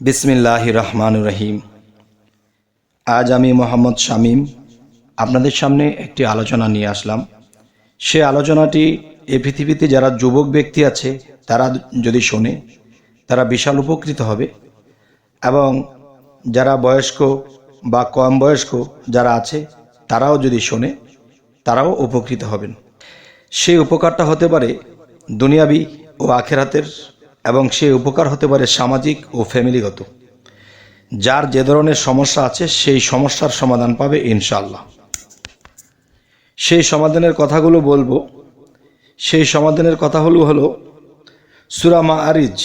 বিসমিল্লাহ রহমান রহিম আজ আমি মোহাম্মদ শামীম আপনাদের সামনে একটি আলোচনা নিয়ে আসলাম। সে আলোচনাটি এ পৃথিবীতে যারা যুবক ব্যক্তি আছে, তারা যদি শোনে, তারা বিশাল উপকৃত হবে। এবং যারা বয়স্ক বা কম বয়স্ক যারা আছে, তারাও যদি শোনে, তারাও উপকৃত হবেন। সেই উপকারটা হতে পারে দুনিয়াবি ও আখেরাতের এবং সে উপকার হতে পারে সামাজিক ও ফ্যামিলিগত। যার যে ধরনের সমস্যা আছে, সেই সমস্যার সমাধান পাবে ইনশাল্লাহ সেই সমাধানের কথাগুলো বলব। সেই সমাধানের কথা হলো হলো সুরা মা আরিজ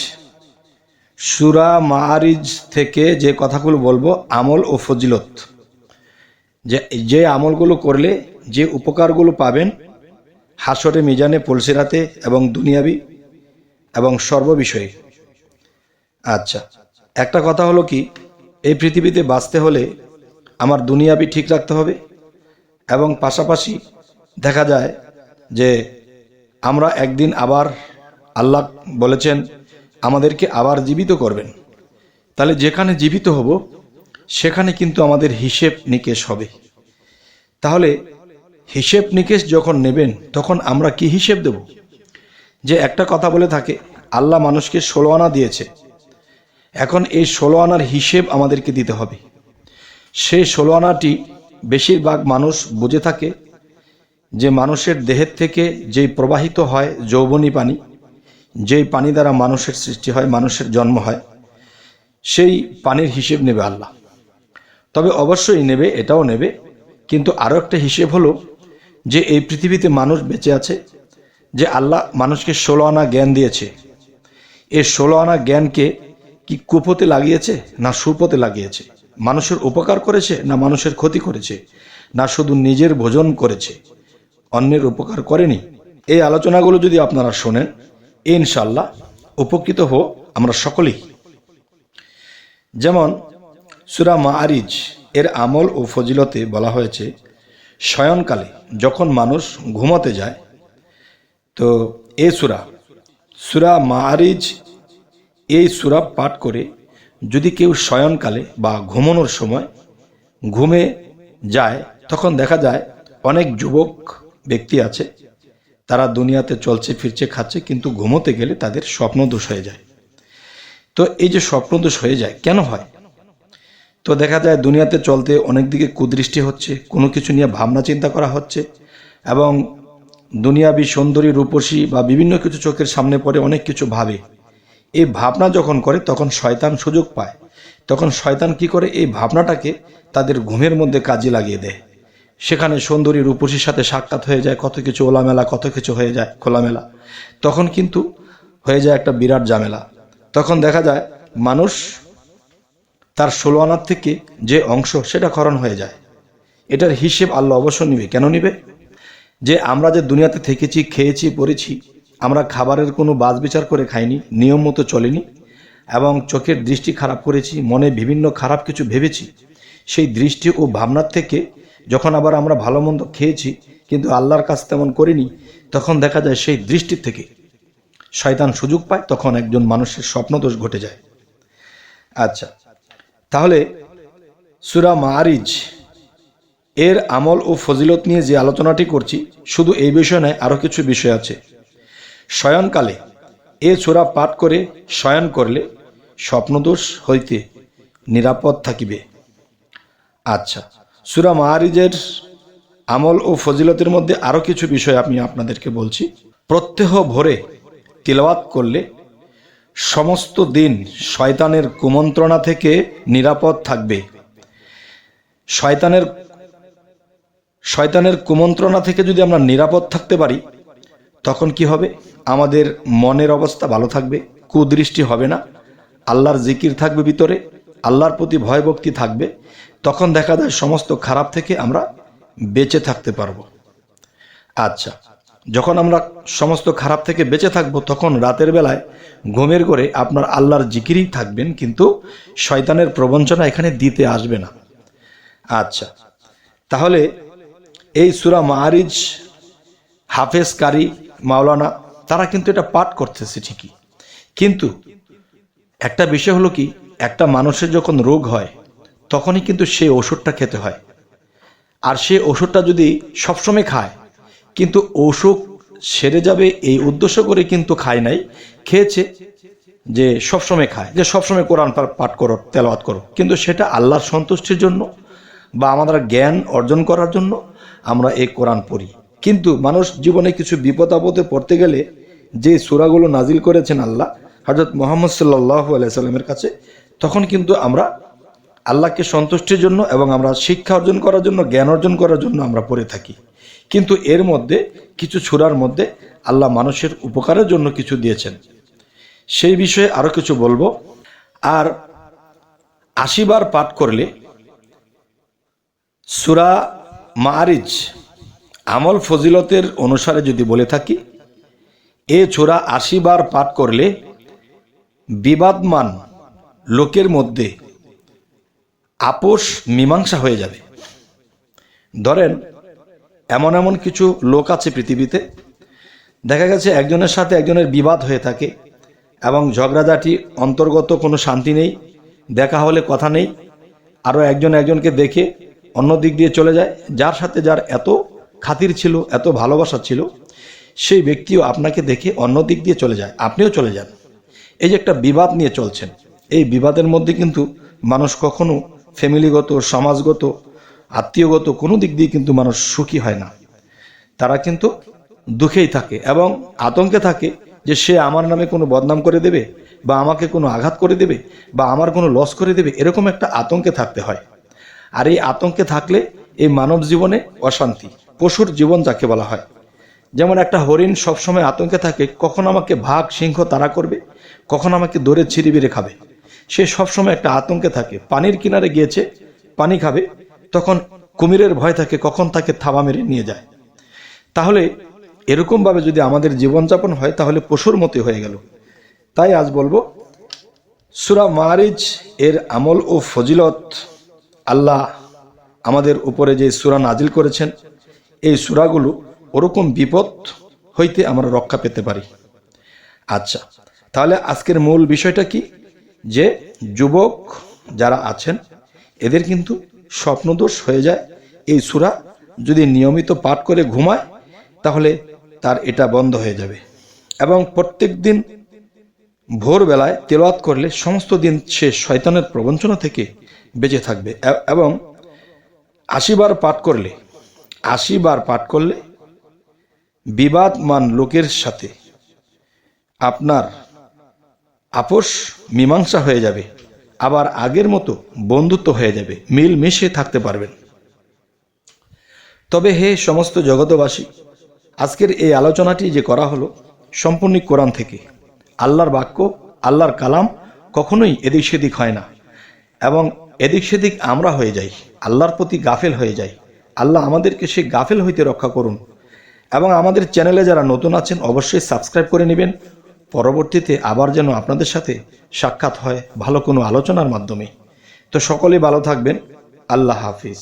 সুরা মা আরিজ থেকে যে কথাগুলো বলব, আমল ও ফজিলত। যে যে আমলগুলো করলে যে উপকারগুলো পাবেন, হাসরে, মিজানে, পলসিরাতে এবং দুনিয়াবি এবং সর্ববিষয়ে। আচ্ছা একটা কথা হলো কি, এই পৃথিবীতে বাঁচতে হলে আমার দুনিয়াবি ঠিক রাখতে হবে এবং পাশাপাশি দেখা যায় যে আমরা একদিন আবার আল্লাহ বলেছেন, আমাদেরকে আবার জীবিত করবেন। তাহলে যেখানে জীবিত হব, সেখানে কিন্তু আমাদের হিসেব নিকেশ হবে। তাহলে হিসেব নিকেশ যখন নেবেন, তখন আমরা কি হিসেব দেব? যে একটা কথা বলে থাকে, আল্লাহ মানুষকে ষোলো আনা দিয়েছে। এখন এই ষোলো আনার হিসেব আমাদেরকে দিতে হবে। সেই ষোলো আনাটি বেশিরভাগ মানুষ বুঝে থাকে যে মানুষের দেহের থেকে যেই প্রবাহিত হয় যৌবনী পানি, যেই পানি দ্বারা মানুষের সৃষ্টি হয়, মানুষের জন্ম হয়, সেই পানির হিসেব নেবে আল্লাহ। তবে অবশ্যই নেবে, এটাও নেবে। কিন্তু আরও একটা হিসেব হলো যে এই পৃথিবীতে মানুষ বেঁচে আছে যে আল্লাহ মানুষকে ষোলো আনা জ্ঞান দিয়েছে। এই ষোলো আনা জ্ঞানকে কি কুপতে লাগিয়েছে না সুপথে লাগিয়েছে? মানুষের উপকার করেছে না মানুষের ক্ষতি করেছে? না শুধু নিজের ভোজন করেছে, অন্যের উপকার করেনি? এই আলোচনাগুলো যদি আপনারা শোনেন এ ইনশাল্লাহ উপকৃত হো আমরা সকলেই। যেমন সুরা মাআরিজ, এর আমল ও ফজিলতে বলা হয়েছে, শয়নকালে যখন মানুষ ঘুমাতে যায় তো এ সুরা সুরা মাআরিজ এই সুরা পাঠ করে যদি কেউ শয়নকালে বা ঘুমানোর সময় ঘুমে যায়, তখন দেখা যায় অনেক যুবক ব্যক্তি আছে, তারা দুনিয়াতে চলছে, ফিরছে, খাচ্ছে, কিন্তু ঘুমোতে গেলে তাদের স্বপ্নদোষ হয়ে যায়। তো এই যে স্বপ্নদোষ হয়ে যায়, কেন হয়? তো দেখা যায় দুনিয়াতে চলতে অনেক দিকে কুদৃষ্টি হচ্ছে, কোনো কিছু নিয়ে ভাবনা চিন্তা করা হচ্ছে এবং দুনিয়াবি সুন্দরী, রূপসী বা বিভিন্ন কিছু চোখের সামনে পড়ে অনেক কিছু ভাবে। এই ভাবনা যখন করে, তখন শয়তান সুযোগ পায়। তখন শয়তান কি করে? এই ভাবনাটাকে তাদের ঘুমের মধ্যে কাজে লাগিয়ে দেয়। সেখানে সুন্দরী, রূপসীর সাথে সাক্ষাৎ হয়ে যায়, কত কিছু ওলামেলা, কত কিছু হয়ে যায়, খোলামেলা। তখন কিন্তু হয়ে যায় একটা বিরাট ঝামেলা। তখন দেখা যায়, মানুষ তার ষোলো আনার থেকে যে অংশ সেটা খরণ হয়ে যায়। এটার হিসেব আল্লাহ অবশ্য নিবে। কেন নিবে? যে আমরা যে দুনিয়াতে থেকেছি, খেয়েছি, পড়েছি, আমরা খাবারের কোনো বাজ বিচার করে খাইনি, নিয়ম মতো চলেনি, এবং চোখের দৃষ্টি খারাপ করেছি, মনে বিভিন্ন খারাপ কিছু ভেবেছি, সেই দৃষ্টি ও ভাবনার থেকে যখন আবার আমরা ভালো মন্দ খেয়েছি, কিন্তু আল্লাহর কাছ তেমন করিনি, তখন দেখা যায় সেই দৃষ্টির থেকে শয়তান সুযোগ পায়, তখন একজন মানুষের স্বপ্নদোষ ঘটে যায়। আচ্ছা তাহলে সুরা মারিজ এর আমল ও ফজিলত নিয়ে যে আলোচনাটি করছি, শুধু এই বিষয় নয়, আরও কিছু বিষয় আছে। শয়নকালে এ সুরা পাঠ করে শয়ন করলে স্বপ্নদোষ হইতে নিরাপদ থাকিবে। আচ্ছা সুরা মাহারিজের আমল ও ফজিলতের মধ্যে আরও কিছু বিষয় আমি আপনাদেরকে বলছি। প্রত্যহ ভোরে তিলওয়াত করলে সমস্ত দিন শয়তানের কুমন্ত্রণা থেকে নিরাপদ থাকবে। শয়তানের শয়তানের কুমন্ত্রণা থেকে যদি আমরা নিরাপদ থাকতে পারি, তখন কি হবে? আমাদের মনের অবস্থা ভালো থাকবে, কুদৃষ্টি হবে না, আল্লাহর জিকির থাকবে ভিতরে, আল্লাহর প্রতি ভয়ভক্তি থাকবে, তখন দেখা যায় সমস্ত খারাপ থেকে আমরা বেঁচে থাকতে পারব। আচ্ছা যখন আমরা সমস্ত খারাপ থেকে বেঁচে থাকব, তখন রাতের বেলায় ঘুমের করে আপনার আল্লাহর জিকিরই থাকবেন, কিন্তু শয়তানের প্রবঞ্চনা এখানে দিতে আসবে না। আচ্ছা তাহলে এই সুরা মাহারিজ হাফেজ কারি মাওলানা, তারা কিন্তু এটা পাঠ করতেছে ঠিকই। কিন্তু একটা বিষয় হলো কি, একটা মানুষের যখন রোগ হয়, তখনই কিন্তু সেই ওষুধটা খেতে হয়। আর সে ওষুধটা যদি সবসময় খায়, কিন্তু অসুখ সেরে যাবে এই উদ্দেশ্য করে কিন্তু খায় নাই, খেয়েছে যে সবসময় খায়, যে সবসময় কোরআন পাঠ করো, তেলাওয়াত করো। কিন্তু সেটা আল্লাহর সন্তুষ্টির জন্য বা আমাদের জ্ঞান অর্জন করার জন্য আমরা এই কোরআন পড়ি। কিন্তু মানুষ জীবনে কিছু বিপদ আপদে পড়তে গেলে যে সূরাগুলো নাজিল করেছেন আল্লাহ হজরত মোহাম্মদ সাল্লাহ আলাইসাল্লামের কাছে, তখন কিন্তু আমরা আল্লাহকে সন্তুষ্টির জন্য এবং আমরা শিক্ষা অর্জন করার জন্য, জ্ঞান অর্জন করার জন্য আমরা পড়ে থাকি। কিন্তু এর মধ্যে, কিছু ছুরার মধ্যে আল্লাহ মানুষের উপকারের জন্য কিছু দিয়েছেন। সেই বিষয়ে আরও কিছু বলব। আর আশিবার পাঠ করলে সুরা মারিজ আমল ফজিলতের অনুসারে যদি বলে থাকি, এ ছোরা আশিবার পাঠ করলে বিবাদমান লোকের মধ্যে আপোষ মীমাংসা হয়ে যাবে। ধরেন, এমন এমন কিছু লোক আছে পৃথিবীতে, দেখা গেছে একজনের সাথে একজনের বিবাদ হয়ে থাকে এবং ঝগড়াঝাটি, অন্তর্গত কোনো শান্তি নেই, দেখা হলে কথা নেই আরও একজন একজনকে দেখে অন্য দিক দিয়ে চলে যায়, যার সাথে যার এত খাতির ছিল, এত ভালোবাসা ছিল, সেই ব্যক্তিও আপনাকে দেখে অন্য দিক দিয়ে চলে যায়, আপনিও চলে যান। এই যে একটা বিবাদ নিয়ে চলছেন, এই বিবাদের মধ্যে কিন্তু মানুষ কখনো ফ্যামিলিগত, সমাজগত, আত্মীয়গত কোনো দিক দিয়ে কিন্তু মানুষ সুখী হয় না। তারা কিন্তু দুঃখেই থাকে এবং আতঙ্কে থাকে যে সে আমার নামে কোনো বদনাম করে দেবে বা আমাকে কোনো আঘাত করে দেবে বা আমার কোনো লস করে দেবে, এরকম একটা আতঙ্কে থাকতে হয়। আর এই আতঙ্কে থাকলে এই মানব জীবনে অশান্তি, পশুর জীবন যাকে বলা হয়। যেমন একটা হরিণ সবসময় আতঙ্কে থাকে, কখন আমাকে ভাগ, সিংহ তাড়া করবে, কখন আমাকে দৌড়ে ছিঁড়ি বেড়ে খাবে। সে সবসময় একটা আতঙ্কে থাকে, পানির কিনারে গিয়েছে, পানি খাবে, তখন কুমিরের ভয় থাকে, কখন তাকে থাবা মেরে নিয়ে যায়। তাহলে এরকমভাবে যদি আমাদের জীবনযাপন হয়, তাহলে পশুর মতো হয়ে গেল। তাই আজ বলব, সুরা মারিজ এর আমল ও ফজিলত আল্লাহ আমাদের উপরে যে সুরা নাজিল করেছেন, এই সুরাগুলো ওরকম বিপদ হইতে আমরা রক্ষা পেতে পারি। আচ্ছা তাহলে আজকের মূল বিষয়টা কি? যে যুবক যারা আছেন, এদের কিন্তু স্বপ্নদোষ হয়ে যায়। এই সুরা যদি নিয়মিত পাঠ করে ঘুমায়, তাহলে তার এটা বন্ধ হয়ে যাবে। এবং প্রত্যেক দিন ভোরবেলায় তেলাওয়াত করলে সমস্ত দিন সে শয়তানের প্রবঞ্চনা থেকে বেঁচে থাকবে। এবং আশিবার পাঠ করলে আশিবার পাঠ করলে বিবাদমান লোকের সাথে আপনার আপোষ মীমাংসা হয়ে যাবে, আবার আগের মতো বন্ধুত্ব হয়ে যাবে মিল মিশে থাকতে পারবেন। তবে হে সমস্ত জগতবাসী আজকের এই আলোচনাটি যে করা হলো সম্পূর্ণ কোরআন থেকে। আল্লাহর বাক্য, আল্লাহর কালাম কখনোই এদিক সেদিক হয় না। এবং এদিক সেদিক আমরা হয়ে যাই, আল্লাহর প্রতি গাফেল হয়ে যাই। আল্লাহ আমাদেরকে সে গাফেল হইতে রক্ষা করুন। এবং আমাদের চ্যানেলে যারা নতুন আছেন, অবশ্যই সাবস্ক্রাইব করে নেবেন। পরবর্তীতে আবার যেন আপনাদের সাথে সাক্ষাৎ হয় ভালো কোনো আলোচনার মাধ্যমে। তো সকলে ভালো থাকবেন। আল্লাহ হাফিজ।